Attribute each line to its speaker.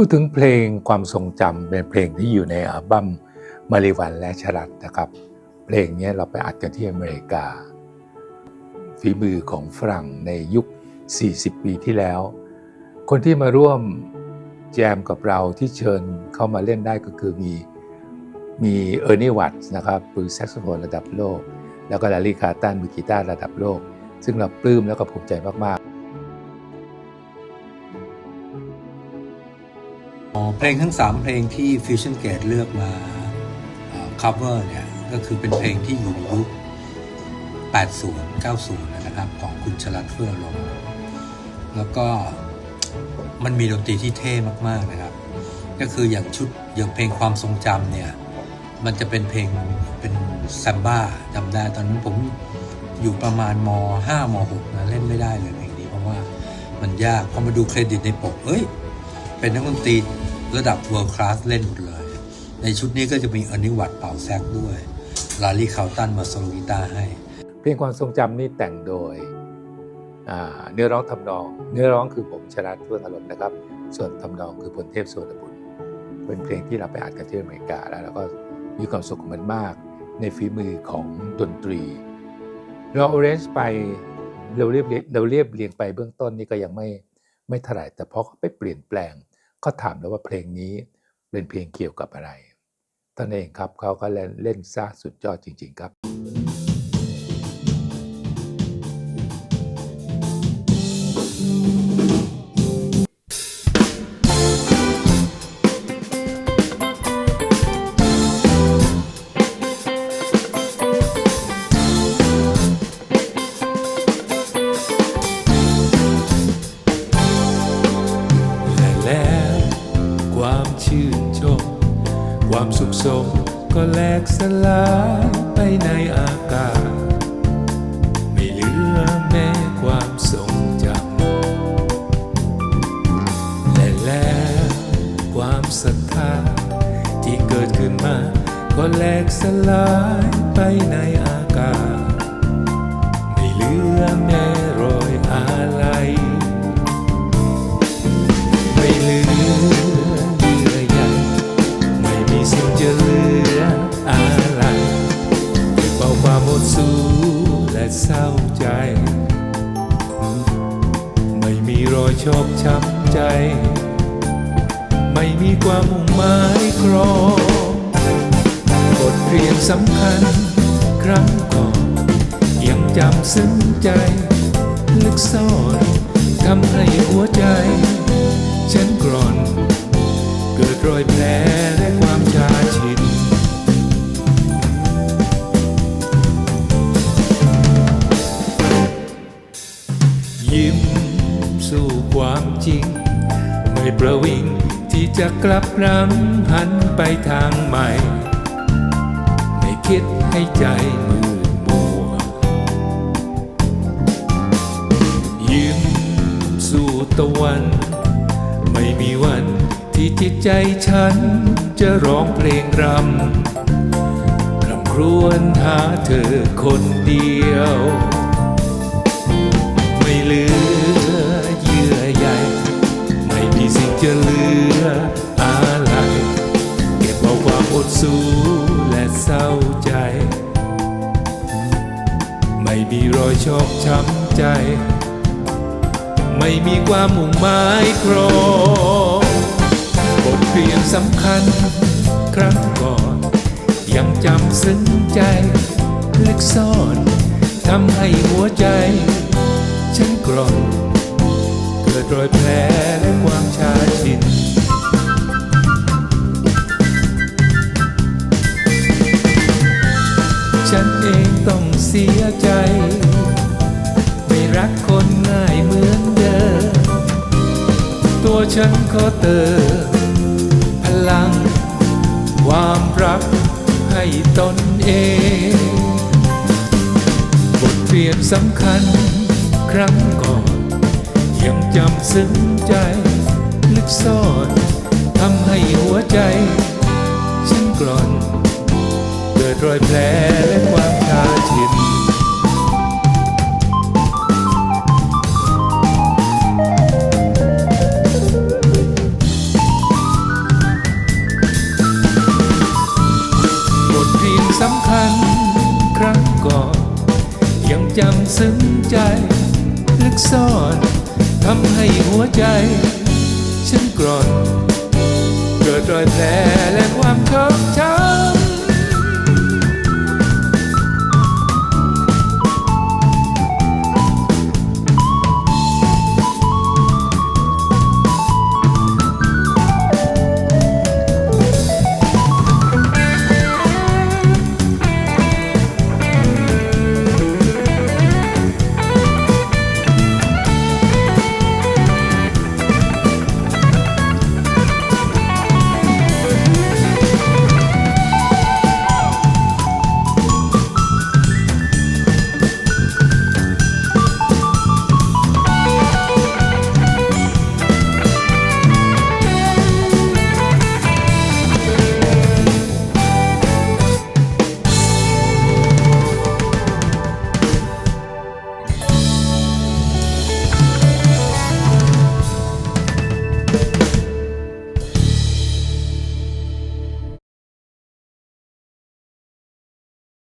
Speaker 1: พูดถึงเพลงความทรงจำเป็นเพลงที่อยู่ในอัลบั้มมาริวันและชรัตนะครับ เพลงนี้เราไปอัดกันที่อเมริกา ฝีมือของฝรั่งในยุค 40 ปีที่แล้ว คนที่มาร่วมแจมกับเราที่เชิญเข้ามาเล่นได้ก็คือมีมีเออร์นี่วัตส์นะครับมือแซกโซโฟนระดับโลก แล้วก็ลารีคาร์ตันมือกีตาร์ระดับโลก ซึ่งเราปลื้มแล้วก็ภูมิใจมาก ๆ
Speaker 2: เพลงทั้ง 3 เพลงที่ Fusion Gate เลือกมา cover เนี่ย ก็คือเป็นเพลงที่อยู่ในยุค 80 90 นะครับ ของคุณชลัดเฟื่อลม แล้วก็มันมีดนตรีที่เท่มาก ๆ นะครับ ก็คืออย่างชุดอย่างเพลงความทรงจำเนี่ย มันจะเป็นเพลงเป็นแซมบ้าจำได้ ตอนนั้นผมอยู่ประมาณม 5 ม 6 นะ เล่นไม่ได้เลยเพลงนี้เพราะว่ามันยากพอมาดูเครดิตในปกเอ้ย เป็นนักดนตรี ระดับ world class เล่นหมดเลย ในชุดนี้ก็จะมีอนิวัตเป่าแซกด้วย ลารีคาวตันมาโซโลกีตาให้
Speaker 1: เพลงความทรงจำนี่แต่งโดยเนื้อร้องทำนอง เนื้อร้องคือผมชนะเพื่ออารมนะครับ ส่วนทำนองคือพลเทพโสนบุญเป็นเพลงที่เราไปอัดกันที่อเมริกาแล้วเราก็มีความสุขมันมาก ในฝีมือของดนตรีเราเรนจ์ไปเราเรียบเรียงเราเรียบเรียงไปเบื้องต้นนี่ก็ยังไม่ไม่เท่าไหร่แต่พอเขาไปเปลี่ยนแปลง เขาถามแล้วว่าเพลงนี้เป็นเพลงเกี่ยวกับอะไรท่านเองครับเขาก็เล่นเล่นซะสุดยอดจริง ๆ ครับ
Speaker 3: ความสุขสมก็แหลกสลายไปในอากาศ ไม่เหลือแม้ความทรงจำและแล้วความศรัทธาที่เกิดขึ้นมา ก็แหลกสลายไปในอากาศ เศร้าใจ ไม่มีรอยชอกช้ำใจ ไม่มีความมุ่งหมายครองบทเรียนสำคัญ ครั้งก่อน ยังจำซึ้งใจ ลึกซ่อนทำให้หัวใจ ฉันกร่อน เกิดรอยแผล ประวิงที่จะกลับรำหันไปทางใหม่ ไม่คิดให้ใจมืดมัว ยิ้มสู่ตะวัน ไม่มีวันที่จิตใจฉันจะร้องเพลงรำรำครวญหาเธอคนเดียว ม่มีรอยชอกช้ำใจ ไม่มีความมุ่งหมายครองบทเรียนสำคัญ ครั้งก่อน ยังจำซึ้งใจลึกซ่อนทำให้หัวใจ ฉันกรอนเกิดรอยแผลและความชาชิน เสียใจ ไม่รักคนง่ายเหมือนเดิม ตัวฉันขอเติมพลัง ความรักให้ตนเอง บทเรียนสำคัญครั้งก่อน ยังจำซึ้งใจ ลึกซ่อนทำให้หัวใจ ฉันกร่อน เกิดรอยแผลและความ จำซึ้ง
Speaker 1: ใจ ลึก
Speaker 3: ซ่อนทำให้หัวใจ ฉันกรอน เกิดรอยแผลและความชอกช้ำ